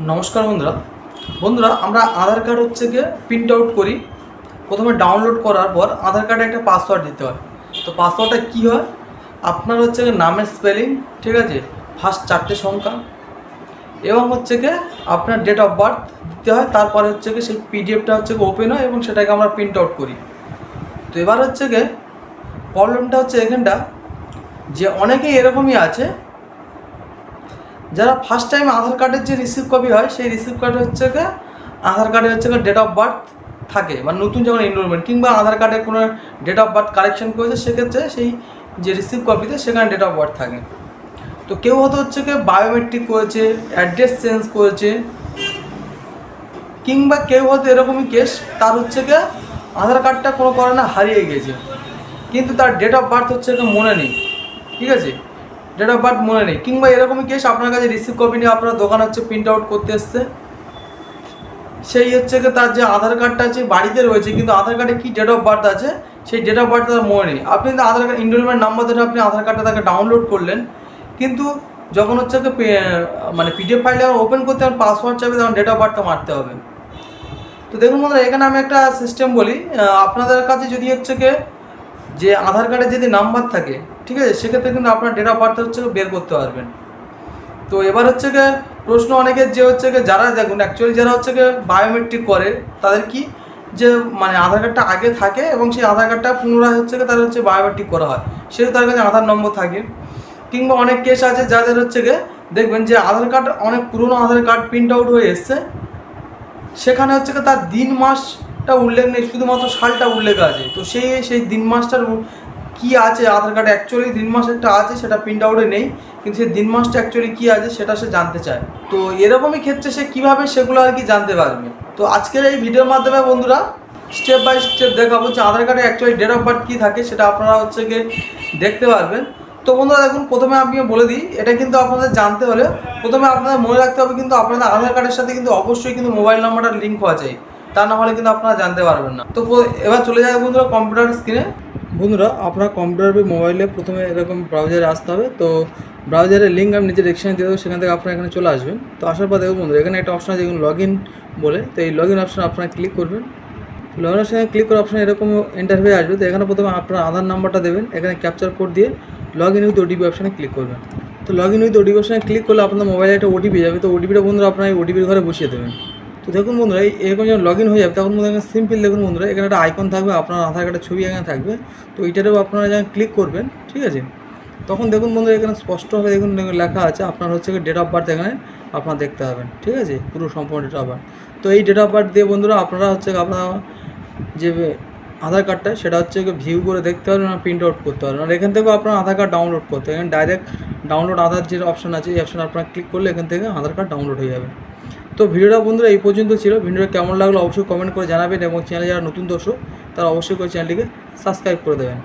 নমস্কার বন্ধুরা। বন্ধুরা, আমরা আধার কার্ড হচ্ছে গিয়ে প্রিন্ট আউট করি। প্রথমে ডাউনলোড করার পর আধার কার্ডে একটা পাসওয়ার্ড দিতে হয়। তো পাসওয়ার্ডটা কী হয়? আপনার হচ্ছে গিয়ে নামের স্পেলিং ঠিক আছে? ফার্স্ট চারটে সংখ্যা। এবং হচ্ছে গিয়ে আপনার ডেট অফ বার্থ দিতে হয়। তারপরে হচ্ছে গিয়ে সেই পিডিএফটা হচ্ছে ওপেন হয় এবং সেটাকে আমরা প্রিন্ট আউট করি। তো এবার হচ্ছে গিয়ে প্রবলেমটা হচ্ছে এখানটা। যে অনেকেই এরকমই আছে যারা ফার্স্ট টাইম আধার কার্ডের যে রিসিভ কপি হয়, সেই রিসিভ কার্ড হচ্ছে গিয়ে আধার কার্ডে হচ্ছে ডেট অফ বার্থ থাকে মানে নতুন যখন এনরোলমেন্ট কিংবা আধার কার্ডে কোনো ডেট অফ বার্থ কারেকশন করেছে, সেক্ষেত্রে সেই যে রিসিভ কপিতে সেখানে ডেট অফ বার্থ থাকে। তো কেউ হয়তো হচ্ছে গিয়ে বায়োমেট্রিক করেছে অ্যাড্রেস চেঞ্জ করেছে, কিংবা কেউ হয়তো এরকমই কেস তার হচ্ছে গিয়ে আধার কার্ডটা কোনো কারণে হারিয়ে গেছে, কিন্তু তার ডেট অফ বার্থ হচ্ছে মনে নেই, ঠিক আছে? ডেট অফ বার্থ মনে নেই। কিংবা এরকমই কেস আপনার কাছে রিসিভ কপি নিয়ে আপনার দোকান হচ্ছে প্রিন্ট আউট করতে এসছে। সেই হচ্ছে গিয়ে তার যে আধার কার্ডটা আছে, বাড়িতে রয়েছে, কিন্তু আধার কার্ডে কি ডেট অফ বার্থ আছে, সেই ডেট অফ বার্থ তার মনে নেই। আপনি কিন্তু আধার কার্ড ইনরোলমেন্ট নাম্বার ধরে আপনি আধার কার্ডটা তাকে ডাউনলোড করলেন। কিন্তু যখন হচ্ছে মানে পিডিএফ ফাইলটা ওপেন করতে হবে পাসওয়ার্ড চাইবে তখন ডেট অফ বার্থটা মারতে হবে। তো দেখুন বন্ধুরা, এখানে আমি একটা সিস্টেম বলি। আপনাদের কাছে যদি হচ্ছে গিয়ে যে আধার কার্ডে যদি নাম্বার থাকে ঠিক আছে? সেক্ষেত্রে কিন্তু আপনার ডেট অফ বার্থ হচ্ছে বের করতে পারবেন। তো এবার হচ্ছে গিয়ে প্রশ্ন অনেকের যে হচ্ছে গিয়ে যারা দেখুন অ্যাকচুয়ালি যারা হচ্ছে গিয়ে বায়োমেট্রিক করে, তাদের কি যে মানে আধার কার্ডটা আগে থাকে এবং সেই আধার কার্ডটা পুনরায় হচ্ছে গিয়ে তাদের হচ্ছে বায়োমেট্রিক করা হয়। সেহেতু তার কাছে আধার নম্বর থাকে। কিংবা অনেক কেস আছে যাদের হচ্ছে গিয়ে দেখবেন যে আধার কার্ড অনেক পুরনো আধার কার্ড প্রিন্ট আউট হয়ে এসছে। সেখানে হচ্ছে তার দিন মাসটা উল্লেখ নেই, শুধুমাত্র সালটা উল্লেখ আছে। তো সেই সেই দিন মাসটার কি আছে? আধার কার্ডে অ্যাকচুয়ালি দিন মাস একটা আছে, সেটা প্রিন্ট আউটে নেই। কিন্তু সে দিন মাসটা অ্যাকচুয়ালি কী আছে, সেটা সে জানতে চায়। তো এরকমই ক্ষেত্রে সে কীভাবে সেগুলো আর কি জানতে পারবে? তো আজকের এই ভিডিওর মাধ্যমে বন্ধুরা স্টেপ বাই স্টেপ দেখাবো যে আধার কার্ডে অ্যাকচুয়ালি ডেট অফ বার্থ কী থাকে, সেটা আপনারা হচ্ছে গিয়ে দেখতে পারবেন। তো বন্ধুরা, দেখুন, প্রথমে আমি বলে দিই, এটা কিন্তু আপনাদের জানতে হলে প্রথমে আপনাদের মনে রাখতে হবে কিন্তু আপনাদের আধার কার্ডের সাথে কিন্তু অবশ্যই কিন্তু মোবাইল নাম্বারটা লিঙ্ক হওয়া চাই। তা না হলে কিন্তু আপনারা জানতে পারবেন না। তো এবার চলে যাবে বন্ধুরা কম্পিউটার স্ক্রিনে বন্ধুরা, আপনার কম্পিউটার বা মোবাইলে প্রথমে এরকম ব্রাউজারে আসতে হবে। তো ব্রাউজারের লিঙ্ক আমি নিজের এক্সচেঞ্জ দিয়ে দেবো, সেখান থেকে আপনারা এখানে চলে আসবেন। তো আসার পর দেখুন বন্ধুরা, এখানে একটা অপশন আছে দেখুন লগ ইন বলে। তো এই লগ ইন অপশন আপনারা ক্লিক করবেন। লগ ইন অপশনে ক্লিক করার অপশন এরকম ইন্টারভিউ আসবে। তো এখানে প্রথমে আপনার আধার নাম্বারটা দেবেন, এখানে ক্যাপচার কোড দিয়ে লগ ইন উইথ ওটিপি অপশনে ক্লিক করবেন। তো লগ ইন উইথ ওটিপি অপশনে ক্লিক করলে আপনার মোবাইলে একটা ওটিপি যাবে। তো ওটিপিটা বন্ধুরা আপনার এই ওটিপির ঘরে বসিয়ে দেবেন। তো দেখুন বন্ধুরা এরকম যখন লগ ইন হয়ে যাবে, তখন বন্ধুরা সিম্পল দেখুন বন্ধুরা, এখানে একটা আইকন থাকবে, আপনার আধার কার্ডের ছবি এখানে থাকবে। তো এইটারও আপনারা যখন ক্লিক করবেন, ঠিক আছে? তখন দেখুন বন্ধুরা, এখানে স্পষ্টভাবে দেখুন লেখা আছে, আপনার হচ্ছে ডেট অফ বার্থ এখানে আপনার দেখতে পাবেন, ঠিক আছে? পুরো সম্পূর্ণ ডেট অফ বার্থ তো এই ডেট অফ বার্থ দিয়ে বন্ধুরা, আপনারা হচ্ছে আপনার যে আধার কার্ডটা সেটা হচ্ছে ভিউ করে দেখতে পারবেন আর প্রিন্ট আউট করতে পারবেন। আর এখান থেকেও আপনার আধার কার্ড ডাউনলোড করতে এখানে ডাইরেক্ট ডাউনলোড আধার যে অপশন আছে, এই অপশন আপনারা ক্লিক করলে এখান থেকে আধার কার্ড ডাউনলোড হয়ে যাবে। তো ভিডিওটা বন্ধুরা এই পর্যন্ত ছিল। ভিডিওটা কেমন লাগল অবশ্যই কমেন্ট করে জানাবেন এবং চ্যানেলে যারা নতুন দর্শক, তারা অবশ্যই করে চ্যানেলটিকে সাবস্ক্রাইব করে দেবেন।